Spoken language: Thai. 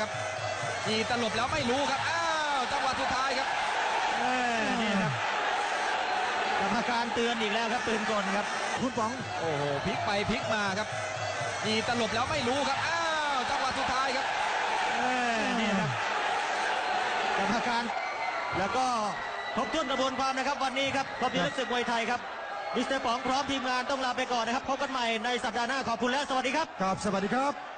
ครับยีตลบแล้วไม่รู้ครับอ้าวจังหวะสุดท้ายครับเออนี่ครับกรรมการเตือนอีกแล้วครับปืนกลครับ คุณป๋องโอ้โหพลิกไปพลิกมาครับยีตลบแล้วไม่รู้ครับอ้าวจังหวะสุดท้ายครับเออนี่ครับกรรมการแล้วก็ครบถ้วนกระบวนความนะครับวันนี้ครับครบทีมศึกมวยไทยครับมิสเตอร์ป๋องพร้อมทีมงานต้องลาไปก่อนนะครับพบกันใหม่ในสัปดาห์หน้าขอบคุณและสวัสดีครับครับสวัสดีครับ